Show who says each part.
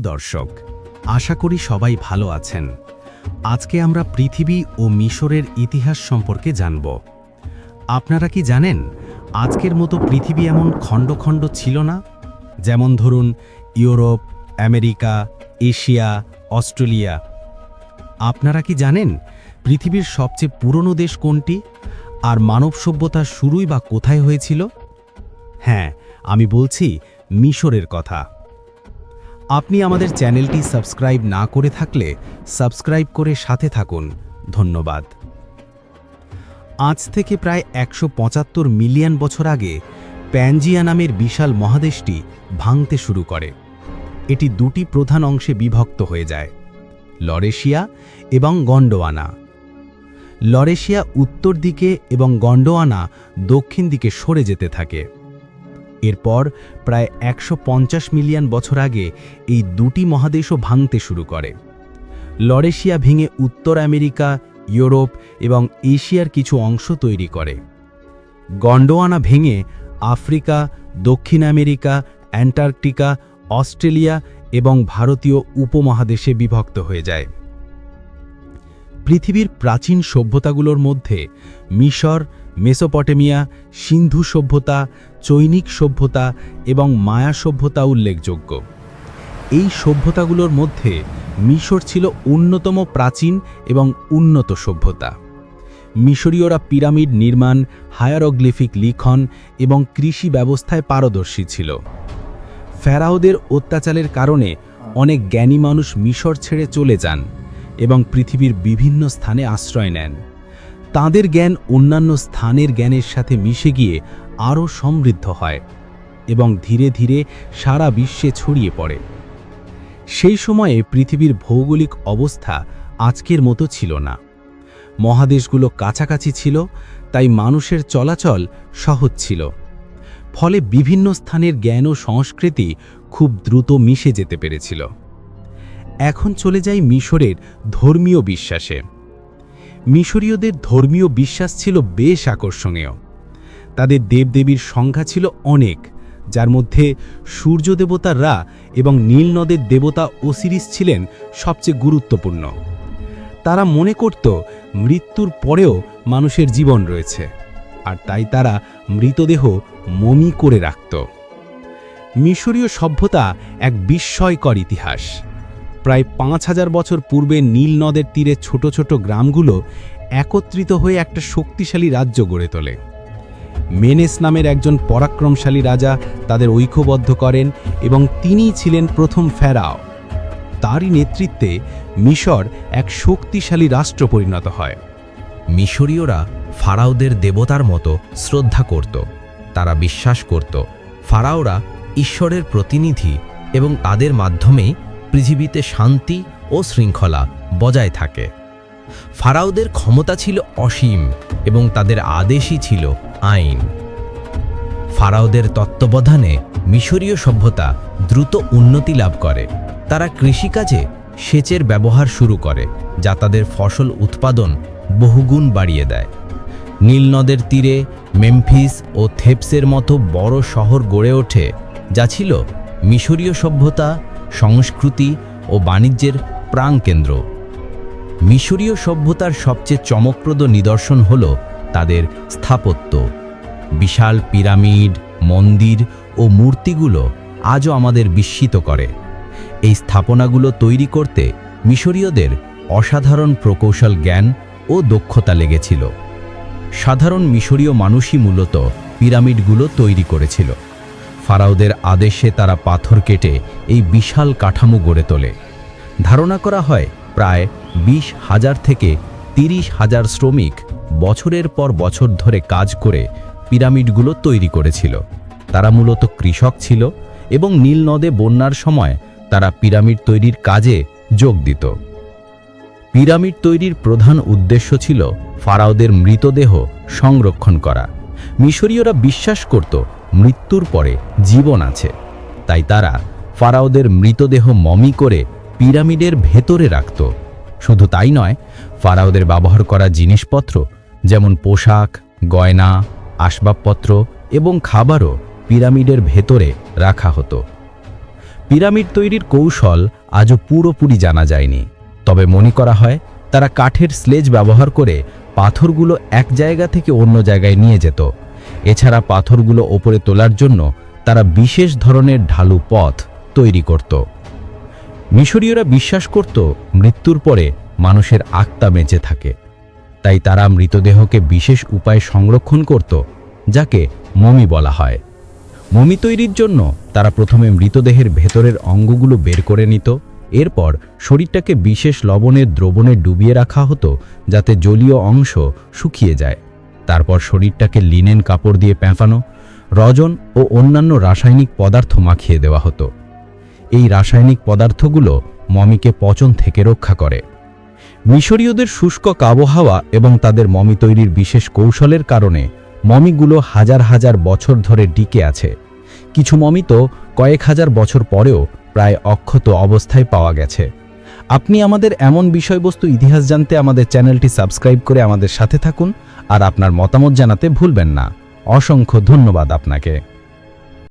Speaker 1: দর্শক, আশা করি সবাই ভালো আছেন। আজকে আমরা পৃথিবী ও মিশরের ইতিহাস সম্পর্কে জানব। আপনারা কি জানেন, আজকের মতো পৃথিবী এমন খণ্ড খণ্ড ছিল না? যেমন ধরুন, ইউরোপ, আমেরিকা, এশিয়া, অস্ট্রেলিয়া। আপনারা কি জানেন, পৃথিবীর সবচেয়ে পুরনো দেশ কোনটি? আর মানব সভ্যতার শুরুই বা কোথায় হয়েছিল? হ্যাঁ আমি বলছি মিশরের কথা। আপনি আমাদের চ্যানেলটি সাবস্ক্রাইব না করে থাকলে সাবস্ক্রাইব করে সাথে থাকুন। ধন্যবাদ। আজ থেকে প্রায় একশো পঁচাত্তর মিলিয়ন বছর আগে প্যানজিয়া নামের বিশাল মহাদেশটি ভাঙতে শুরু করে। এটি দুটি প্রধান অংশে বিভক্ত হয়ে যায়, লরেশিয়া এবং গন্ডোয়ানা। লরেশিয়া উত্তর দিকে এবং গন্ডোয়ানা দক্ষিণ দিকে সরে যেতে থাকে। এরপর প্রায় একশো পঞ্চাশ মিলিয়ন বছর আগে এই দুটি মহাদেশও ভাঙতে শুরু করে। লরেশিয়া ভেঙে উত্তর আমেরিকা, ইউরোপ এবং এশিয়ার কিছু অংশ তৈরি করে। গন্ডোয়ানা ভেঙে আফ্রিকা, দক্ষিণ আমেরিকা, অ্যান্টার্কটিকা, অস্ট্রেলিয়া এবং ভারতীয় উপমহাদেশে বিভক্ত হয়ে যায়। পৃথিবীর প্রাচীন সভ্যতাগুলোর মধ্যে মিশর, মেসোপটেমিয়া, সিন্ধু সভ্যতা, চৈনিক সভ্যতা এবং মায়া সভ্যতা উল্লেখযোগ্য। এই সভ্যতাগুলোর মধ্যে মিশর ছিল অন্যতম প্রাচীন এবং উন্নত সভ্যতা। মিশরীয়রা পিরামিড নির্মাণ, হায়ারোগ্লিফিক লিখন এবং কৃষি ব্যবস্থায় পারদর্শী ছিল। ফেরাওদের অত্যাচারের কারণে অনেক জ্ঞানী মানুষ মিশর ছেড়ে চলে যান। এবং পৃথিবীর বিভিন্ন স্থানে আশ্রয় নেন। তাদের জ্ঞান অন্যান্য স্থানের জ্ঞানের সাথে মিশে গিয়ে আরও সমৃদ্ধ হয় এবং ধীরে ধীরে সারা বিশ্বে ছড়িয়ে পড়ে। সেই সময়ে পৃথিবীর ভৌগোলিক অবস্থা আজকের মতো ছিল না। মহাদেশগুলো কাছাকাছি ছিল, তাই মানুষের চলাচল সহজ ছিল। ফলে বিভিন্ন স্থানের জ্ঞান ও সংস্কৃতি খুব দ্রুত মিশে যেতে পেরেছিল। এখন চলে যাই মিশরের ধর্মীয় বিশ্বাসে। মিশরীয়দের ধর্মীয় বিশ্বাস ছিল বেশ আকর্ষণীয়। তাদের দেবদেবীর সংখ্যা ছিল অনেক, যার মধ্যে সূর্য দেবতা রা এবং নীল নদের দেবতা ওসিরিস ছিলেন সবচেয়ে গুরুত্বপূর্ণ। তারা মনে করত মৃত্যুর পরেও মানুষের জীবন রয়েছে, আর তাই তারা মৃতদেহ মমি করে রাখত। মিশরীয় সভ্যতা এক বিস্ময়কর ইতিহাস। প্রায় পাঁচ হাজার বছর পূর্বে নীল নদের তীরে ছোট ছোট গ্রামগুলো একত্রিত হয়ে একটা শক্তিশালী রাজ্য গড়ে তোলে। মেনেস নামের একজন পরাক্রমশালী রাজা তাদের ঐক্যবদ্ধ করেন এবং তিনিই ছিলেন প্রথম ফেরাও। তারই নেতৃত্বে মিশর এক শক্তিশালী রাষ্ট্র পরিণত হয়।
Speaker 2: মিশরীয়রা ফারাওদের দেবতার মতো শ্রদ্ধা করত, তারা বিশ্বাস করত। ফারাওরা ঈশ্বরের প্রতিনিধি এবং তাদের মাধ্যমেই পৃথিবীতে শান্তি ও শৃঙ্খলা বজায় থাকে। ফারাওদের ক্ষমতা ছিল অসীম এবং তাদের আদেশই ছিল আইন। ফারাওদের তত্ত্বাবধানে মিশরীয় সভ্যতা দ্রুত উন্নতি লাভ করে। তারা কৃষিকাজে সেচের ব্যবহার শুরু করে, যা তাদের ফসল উৎপাদন বহুগুণ বাড়িয়ে দেয়। নীল নদের তীরে মেমফিস ও থেপসের মতো বড় শহর গড়ে ওঠে, যা ছিল মিশরীয় সভ্যতা সংস্কৃতি ও বাণিজ্যের প্রাণকেন্দ্র। মিশরীয় সভ্যতার সবচেয়ে চমকপ্রদ নিদর্শন হল তাদের স্থাপত্য। বিশাল পিরামিড, মন্দির ও মূর্তিগুলো আজও আমাদের বিস্মিত করে। এই স্থাপনাগুলো তৈরি করতে মিশরীয়দের অসাধারণ প্রকৌশল জ্ঞান ও দক্ষতা লেগেছিল। সাধারণ মিশরীয় মানুষই মূলত পিরামিডগুলো তৈরি করেছিল। ফারাওদের আদেশে তারা পাথর কেটে এই বিশাল কাঠামো গড়ে তোলে। ধারণা করা হয়, প্রায় বিশ হাজার থেকে তিরিশ হাজার শ্রমিক বছরের পর বছর ধরে কাজ করে পিরামিডগুলো তৈরি করেছিল। তারা মূলত কৃষক ছিল এবং নীল নদে বন্যার সময় তারা পিরামিড তৈরির কাজে যোগ দিত। পিরামিড তৈরির প্রধান উদ্দেশ্য ছিল ফারাওদের মৃতদেহ সংরক্ষণ করা। মিশরীয়রা বিশ্বাস করত মৃত্যুর পরে জীবন আছে। তাই তারা ফারাওদের মৃতদেহ মমি করে পিরামিডের ভেতরে রাখত। শুধু তাই নয়, ফারাওদের ব্যবহার করা জিনিসপত্র, যেমন পোশাক, গয়না, আসবাবপত্র এবং খাবারও পিরামিডের ভেতরে রাখা হতো। পিরামিড তৈরির কৌশল আজও পুরোপুরি জানা যায়নি। তবে মনে করা হয়, তারা কাঠের স্লেজ ব্যবহার করে পাথরগুলো এক জায়গা থেকে অন্য জায়গায় নিয়ে যেত। এছাড়া পাথরগুলো ওপরে তোলার জন্য তারা বিশেষ ধরনের ঢালু পথ তৈরি করত। মিশরীয়রা বিশ্বাস করত মৃত্যুর পরে মানুষের আত্মা বেঁচে থাকে। তাই তারা মৃতদেহকে বিশেষ উপায়ে সংরক্ষণ করত, যাকে মমি বলা হয়। মমি তৈরির জন্য তারা প্রথমে মৃতদেহের ভেতরের অঙ্গগুলো বের করে নিত। এরপর শরীরটাকে বিশেষ লবণের দ্রবণে ডুবিয়ে রাখা হতো, যাতে জলীয় অংশ শুকিয়ে যায়। তারপর শরীরটাকে লিনেন কাপড় দিয়ে প্যাঁফানো রজন ও অন্যান্য রাসায়নিক পদার্থ মাখিয়ে দেওয়া হতো। এই রাসায়নিক পদার্থগুলো মমিকে পচন থেকে রক্ষা করে। মিশরীয়দের শুষ্ক আবহাওয়া এবং তাদের মমি তৈরির বিশেষ কৌশলের কারণে মমিগুলো হাজার হাজার বছর ধরে ডিকে আছে। কিছু মমি তো কয়েক হাজার বছর পরেও প্রায় অক্ষত অবস্থায় পাওয়া গেছে। আপনি আমাদের এমন বিষয়বস্তু ইতিহাস জানতে আমাদের চ্যানেলটি সাবস্ক্রাইব করে আমাদের সাথে থাকুন আর আপনার মতামত জানাতে ভুলবেন না। অসংখ্য ধন্যবাদ আপনাকে।